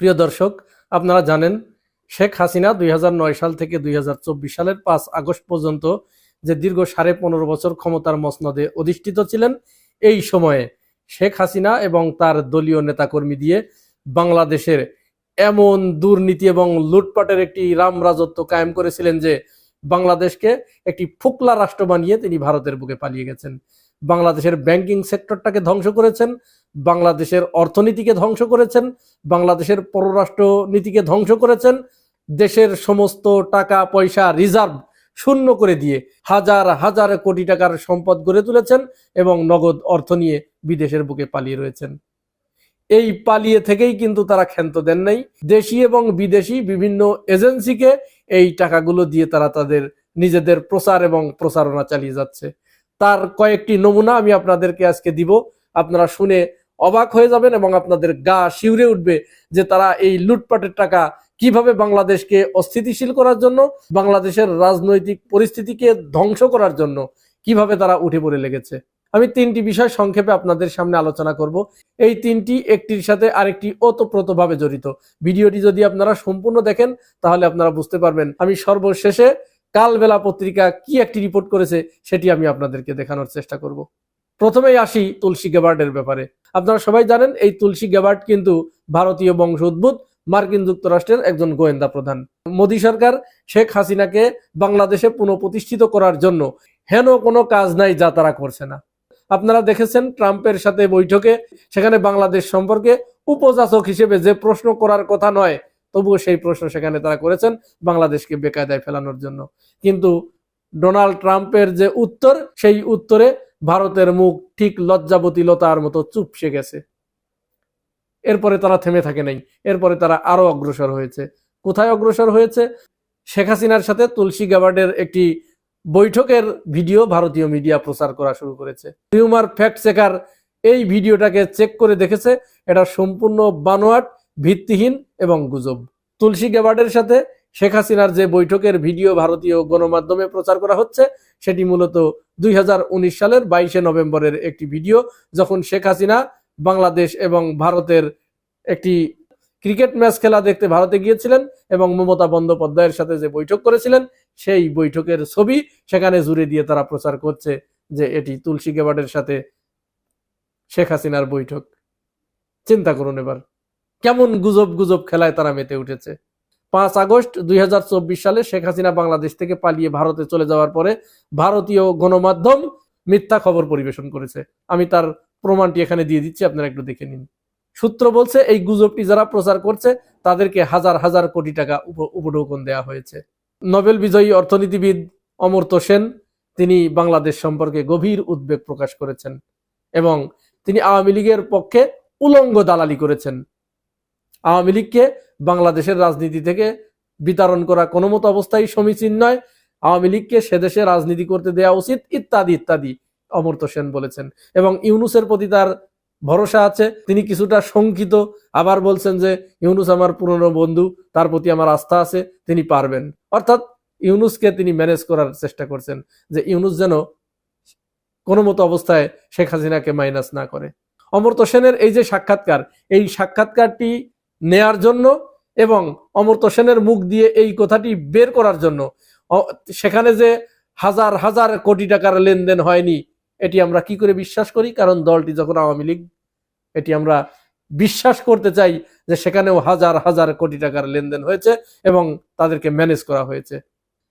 প্রিয় দর্শক, আপনারা জানেন শেখ হাসিনা দুই হাজার নয় সাল থেকে দুই হাজার চব্বিশ সালের পাঁচ আগস্ট পর্যন্ত যে দীর্ঘ সাড়ে পনেরো বছর ক্ষমতার মসনদে অধিষ্ঠিত ছিলেন, এই সময়ে শেখ হাসিনা এবং তার দলীয় নেতাকর্মী দিয়ে বাংলাদেশের এমন দুর্নীতি এবং লুটপাটের একটি রাম রাজত্ব কায়েম করেছিলেন যে বাংলাদেশকে একটি ফুকলা রাষ্ট্র বানিয়ে তিনি ভারতের বুকে পালিয়ে গেছেন। বাংলাদেশের ব্যাংকিং সেক্টরটাকে ধ্বংস করেছেন, বাংলাদেশের অর্থনীতিকে ধ্বংস করেছেন, বাংলাদেশের পররাষ্ট্র নীতিকে ধ্বংস করেছেন, দেশের সমস্ত টাকা পয়সা রিজার্ভ শূন্য করে দিয়ে হাজার হাজার কোটি টাকার সম্পদ গড়ে তুলেছেন এবং নগদ অর্থ নিয়ে বিদেশের বুকে পালিয়ে রয়েছেন। এই পালিয়ে থেকেই কিন্তু তারা ক্ষান্ত দেন নাই। দেশি এবং বিদেশি বিভিন্ন এজেন্সিকে এই টাকাগুলো দিয়ে তারা তাদের নিজেদের প্রচার এবং প্রচারণা চালিয়ে যাচ্ছে। তার কয়েকটি নমুনা আমি আপনাদেরকে আজকে দিব। আপনারা শুনে অবাক হয়ে যাবেন এবং আপনাদের গা শিউরে উঠবে যে তারা এই লুটপাটের টাকা কীভাবে বাংলাদেশকে অস্থিতিশীল করার জন্য, বাংলাদেশের রাজনৈতিক পরিস্থিতিকে ধ্বংস করার জন্য কীভাবে তারা উঠে পড়ে লেগেছে। আমি তিনটি বিষয় সংক্ষেপে আপনাদের সামনে আলোচনা করব। এই তিনটি, একটির সাথে আরেকটি ওতপ্রোতভাবে জড়িত। ভিডিওটি যদি আপনারা সম্পূর্ণ দেখেন, তাহলে আপনারা বুঝতে পারবেন। আমি সর্বশেষে কালবেলা পত্রিকা কি একটি রিপোর্ট করেছে সেটি আমি আপনাদেরকে দেখানোর চেষ্টা করব। প্রথমেই আসি তুলসী গেবার্ডের ব্যাপারে। আপনারা সবাই জানেন এই তুলসী গেবার্ড কিন্তু ভারতীয় বংশ উদ্ভূত, মার্কিন যুক্তরাষ্ট্রের একজন গোয়েন্দা প্রধান। মোদী সরকার শেখ হাসিনাকে বাংলাদেশে পুনঃপ্রতিষ্ঠিত করার জন্য হেন কোনো কাজ নাই যা তারা করছে না। আপনারা দেখেছেন ট্রাম্পের সাথে বৈঠকে সেখানে বাংলাদেশ সম্পর্কে উপযাচক হিসেবে যে প্রশ্ন করার কথা নয় তবুও সেই প্রশ্ন সেখানে তারা করেছেন বাংলাদেশকে বেকায়দায় ফেলানোর জন্য। কিন্তু ডোনাল্ড ট্রাম্পের যে উত্তর, সেই উত্তরে ভারতের মুখ ঠিক লজ্জাবতী লতার মতো চুপসে গেছে। এরপরে তারা থেমে থাকে নাই। এরপরে তারা আরও অগ্রসর হয়েছে। কোথায় অগ্রসর হয়েছে? শেখ হাসিনার সাথে তুলসী গ্যাবার্ডের একটি বৈঠকের ভিডিও ভারতীয় মিডিয়া প্রচার করা শুরু করেছে। হিউমার ফ্যাক্ট চেকার এই ভিডিওটাকে চেক করে দেখেছে। এটা সম্পূর্ণ বানোয়াট। ভিত্তিহীন এবং গুজব। তুলসী গ্যাবার্ডের সাথে শেখ হাসিনার যে বৈঠকের ভিডিও ভারতীয় গণমাধ্যমে প্রচার করা হচ্ছে, সেটি মূলত দুই হাজার উনিশ সালের বাইশে নভেম্বরের একটি ভিডিও, যখন শেখ হাসিনা বাংলাদেশ এবং ভারতের একটি ক্রিকেট ম্যাচ খেলা দেখতে ভারতে গিয়েছিলেন এবং মমতা বন্দ্যোপাধ্যায়ের সাথে যে বৈঠক করেছিলেন, সেই বৈঠকের ছবি সেখানে জুড়ে দিয়ে তারা প্রচার করছে যে এটি তুলসী গেবার্ডের সাথে শেখ হাসিনার বৈঠক। চিন্তা করুন এবার। কেমন গুজব গুজব খেলায় তারা মেতে উঠেছে? পাঁচ আগস্ট দুই সালে শেখ হাসিনা বাংলাদেশ থেকে পালিয়ে ভারতে চলে যাওয়ার পরে ভারতীয় গণমাধ্যম মিথ্যা খবর পরিবেশন করেছে। আমি তার প্রমাণটি এখানে দিয়ে দিচ্ছি, আপনারা একটু দেখে নিন। সূত্র বলছে, এই গুজবটি যারা প্রচার করছে, তাদেরকে হাজার হাজার কোটি টাকা উপ- উপঢৌকন দেওয়া হয়েছে। নোবেল বিজয়ী অর্থনীতিবিদ অমর্ত্য সেন, তিনি বাংলাদেশ সম্পর্কে গভীর উদ্বেগ প্রকাশ করেছেন এবং তিনি আওয়ামী লীগের পক্ষে উলঙ্গ দালালি করেছেন। আওয়ামী লীগকে বাংলাদেশের রাজনীতি থেকে বিতরণ করা কোনো মতো অবস্থায় সমীচীন নয়। আওয়ামী লীগকে সেদেশে রাজনীতি করতে দেওয়া উচিত, ইত্যাদি ইত্যাদি, অমর্ত্য সেন বলেছেন। এবং ইউনুসের প্রতি তার ভরসা আছে। তিনি কিছুটা শঙ্কিত, আবার বলছেন যে ইউনুস আমার পুরনো বন্ধু, তার প্রতি আমার আস্থা আছে, তিনি পারবেন। অর্থাৎ ইউনুসকে তিনি ম্যানেজ করার চেষ্টা করছেন যে ইউনুস যেন কোনো মতো অবস্থায় শেখ হাসিনাকে মাইনাস না করে। অমর্ত্য সেনের এই যে সাক্ষাৎকার, এই সাক্ষাৎকারটি নেয়ার জন্য এবং অমর্ত্য সেনের মুখ দিয়ে এই কথাটি বের করার জন্য। সেখানে যে হাজার হাজার কোটি টাকার লেনদেন হয়নি, এটি আমরা কি করে বিশ্বাস করি? কারণ দলটি যখন আওয়ামী লীগ, এটি আমরা বিশ্বাস করতে চাই যে সেখানেও হাজার হাজার কোটি টাকার লেনদেন হয়েছে এবং তাদেরকে ম্যানেজ করা হয়েছে।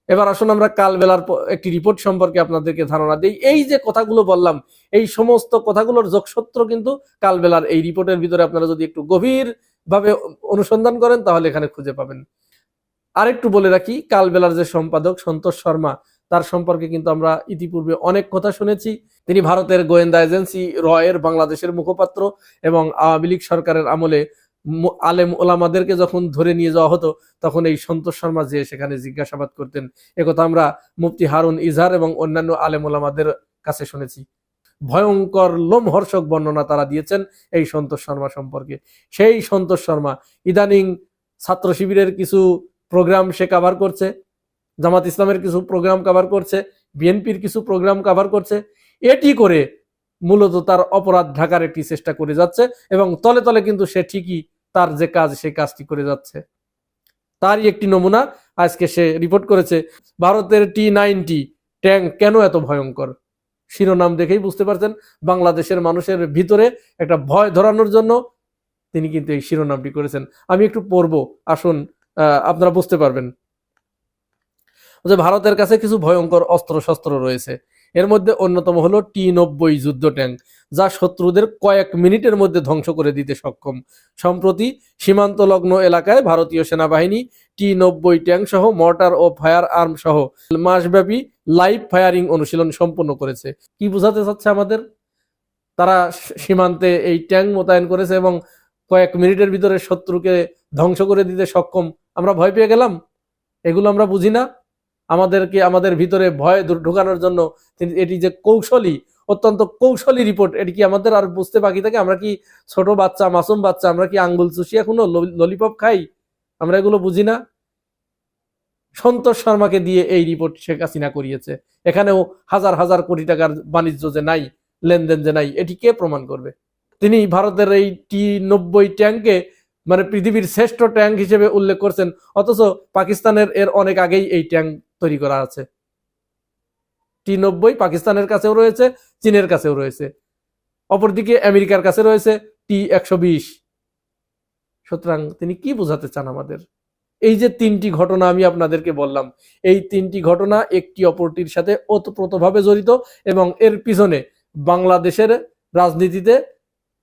এবার আসুন আমরা কালবেলার একটি রিপোর্ট সম্পর্কে আপনাদেরকে ধারণা দিই। এই যে কথাগুলো বললাম, এই সমস্ত কথাগুলোর যোগসূত্র কিন্তু কালবেলার এই রিপোর্টের ভিতরে আপনারা যদি একটু গভীর ভাবে অনুসন্ধান করেন, তাহলে এখানে খুঁজে পাবেন। আরেকটু বলে রাখি, কালবেলার যে সম্পাদক সন্তোষ শর্মা, তার সম্পর্কে কিন্তু আমরা ইতিপূর্বে অনেক কথা শুনেছি। তিনি ভারতের গোয়েন্দা এজেন্সি, রয়ের বাংলাদেশের মুখপাত্র এবং আওয়ামী লীগ সরকারের আমলে আলেম ওলামাদেরকে যখন ধরে নিয়ে যাওয়া হতো, তখন এই সন্তোষ শর্মা যে সেখানে জিজ্ঞাসাবাদ করতেন। একথা আমরা মুফতি হারুন ইজহার এবং অন্যান্য আলেম ওলামাদের কাছে শুনেছি। ভয়ঙ্কর লোমহর্ষক বর্ণনা তারা দিয়েছেন এই সন্তোষ শর্মা সম্পর্কে। সেই সন্তোষ শর্মা ইদানিং ছাত্র শিবিরের কিছু প্রোগ্রাম সে কাভার করছে, জামাত ইসলামের কিছু প্রোগ্রাম কাভার করছে, বিএনপির কিছু প্রোগ্রাম কাভার করছে। এটি করে মূলত তার অপরাধ ঢাকার একটি চেষ্টা করে যাচ্ছে এবং তলে তলে কিন্তু সে ঠিকই তার যে কাজ, সে কাজটি করে যাচ্ছে। তারই একটি নমুনা আজকে সে রিপোর্ট করেছে, ভারতের টি নাইনটি ট্যাঙ্ক কেন এত ভয়ঙ্কর? শিরোনাম দেখেই বুঝতে পারছেন বাংলাদেশের মানুষের ভিতরে একটা ভয় ধরানোর জন্য তিনি কিন্তু এই শিরোনামটি করেছেন। আমি একটু পড়ব, আসুন আপনারা বুঝতে পারবেন। যে ভারতের কাছে কিছু ভয়ঙ্কর অস্ত্র শস্ত্র রয়েছে। এর মধ্যে অন্যতম হলো টি নব্বই যুদ্ধ ট্যাঙ্ক, যা শত্রুদের কয়েক মিনিটের মধ্যে ধ্বংস করে দিতে সক্ষম। সম্প্রতি সীমান্তলগ্ন এলাকায় ভারতীয় সেনাবাহিনী টি নব্বই ট্যাঙ্ক সহ মর্টার ও ফায়ার আর্ম সহ মাসব্যাপী লাইভ ফায়ারিং অনুশীলন সম্পন্ন করেছে। কি বোঝাতে চাচ্ছে আমাদের? তারা সীমান্তে এই ট্যাঙ্ক মোতায়েন করেছে এবং কয়েক মিনিটের ভিতরে শত্রুকে ধ্বংস করে দিতে সক্ষম। আমরা ভয় পেয়ে গেলাম? এগুলো আমরা বুঝি না। আমাদেরকে, আমাদের ভিতরে ভয় ঢুকানোর জন্য এটি যে কৌশলী, অত্যন্ত কৌশলী রিপোর্ট, এটি কি আমাদের আর বুঝতে বাকি থাকে? আমরা কি ছোট বাচ্চা, মাসুম বাচ্চা, আমরা কি আঙ্গুল চুষি এখনও ললিপপ খাই? আমরা এগুলো বুঝি না। সন্তোষ শর্মাকে দিয়ে এই রিপোর্ট শেখ হাসিনা করিয়েছে। এখানেও হাজার হাজার কোটি টাকার বাণিজ্য যে নাই, লেনদেন যে নাই, এটি কে প্রমাণ করবে? তিনি ভারতের এই টি নব্বই ট্যাঙ্কে মানে পৃথিবীর শ্রেষ্ঠ ট্যাঙ্ক হিসেবে উল্লেখ করছেন, অথচ পাকিস্তানের এর অনেক আগেই এই ট্যাঙ্ক তৈরি করা আছে। টি নব্বই পাকিস্তানের কাছেও রয়েছে, চীনের কাছেও রয়েছে। অপরদিকে আমেরিকার কাছে রয়েছে টি একশো বিশ। সুতরাং তিনি কি বোঝাতে চান আমাদের? এই যে তিনটি ঘটনা আমি আপনাদেরকে বললাম, এই তিনটি ঘটনা একটি অপরটির সাথে ওতপ্রোতভাবে জড়িত এবং এর পিছনে বাংলাদেশের রাজনীতিতে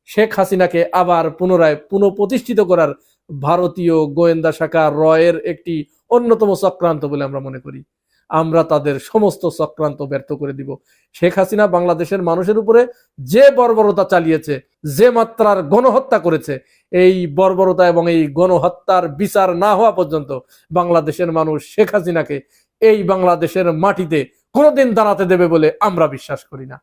শেখ হাসিনাকে আবার পুনরায় পুনঃপ্রতিষ্ঠিত করার ভারতীয় গোয়েন্দা শাখা রয়ের একটি অন্যতম চক্রান্ত বলে আমরা মনে করি। আমরা তাদের সমস্ত চক্রান্ত ব্যর্থ করে দিব। শেখ হাসিনা বাংলাদেশের মানুষের উপরে যে বর্বরতা চালিয়েছে যে মাত্রার গণহত্যা করেছে, এই বর্বরতা এবং এই গণহত্যার বিচার না হওয়া পর্যন্ত বাংলাদেশের মানুষ শেখ হাসিনাকে এই বাংলাদেশের মাটিতে কোনোদিন দাঁড়াতে দেবে বলে আমরা বিশ্বাস করি না।